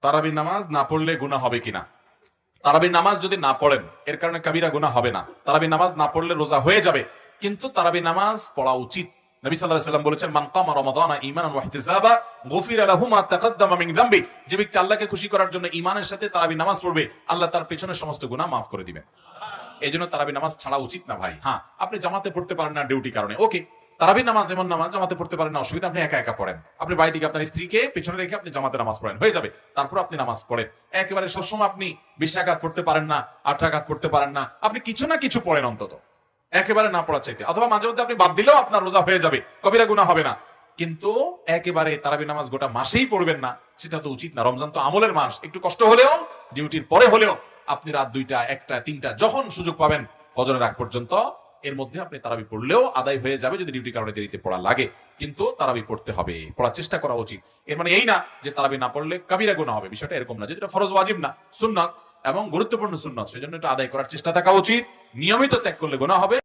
তারাবি নামাজ না পড়লে গুনাহ হবে কিনা? তারাবি নামাজ যদি না পড়েন, এর কারণে কাবিরা গুনাহ হবে না। তারাবি নামাজ না পড়লে রোজা হয়ে যাবে। কিন্তু তারাবি নামাজ পড়া উচিত। নবী বলেছেন যে ব্যক্তি আল্লাহকে খুশি করার জন্য ঈমানের সাথে তারাবি নামাজ পড়বে, আল্লাহ তার পেছনের সমস্ত গুনাহ মাফ করে দিবেন। এই জন্য তারাবি নামাজ ছাড়া উচিত না ভাই। হ্যাঁ আপনি জামাতে পড়তে পারেন না ডিউটি কারণে। ওকে তারাবি নামাজ এমন নামাজ জামাতে পড়তে পারেন অসুবিধা, আপনি একা একা পড়েন। আপনি বাড়ি থেকে আপনার স্ত্রীকে পেছনে রেখে আপনি জামাতে নামাজ পড়েন, হয়ে যাবে। তারপর আপনি নামাজ পড়েন। একেবারে সবসময় আপনি বিশ রাকাত পড়তে পারেন না আট রাকাত পড়তে পারেন না। আপনি কিছু না কিছু পড়েন অন্তত। একেবারে না পড়ার চাইতে। অথবা মাঝে মধ্যে আপনি বাদ দিলেও আপনার রোজা হয়ে যাবে। কবিরা গুণা হবে না। কিন্তু একেবারে তারাবি নামাজ গোটা মাসেই পড়বেন না, সেটা তো উচিত না। রমজান তো আমলের মাস। একটু কষ্ট হলেও, ডিউটির পরে হলেও আপনি রাত দুইটা, একটা, তিনটা, যখন সুযোগ পাবেন, ফজরের আগ পর্যন্ত এর মধ্যে আপনি তারাবি পড়লেও আদায় হয়ে যাবে যদি ডিউটি কারণে দেরিতে পড়া লাগে। কিন্তু তারাবি পড়তে হবে, পড়ার চেষ্টা করা উচিত। এর মানে এই না যে তারাবি না পড়লে কাবিরা গুণা হবে। বিষয়টা এরকম না যেটা ফরজ ওয়াজিব না, সুন্নাত এবং গুরুত্বপূর্ণ সুন্নাত। সেজন্য এটা আদায় করার চেষ্টা থাকা উচিত। নিয়মিত ত্যাগ করলে গোনা হবে।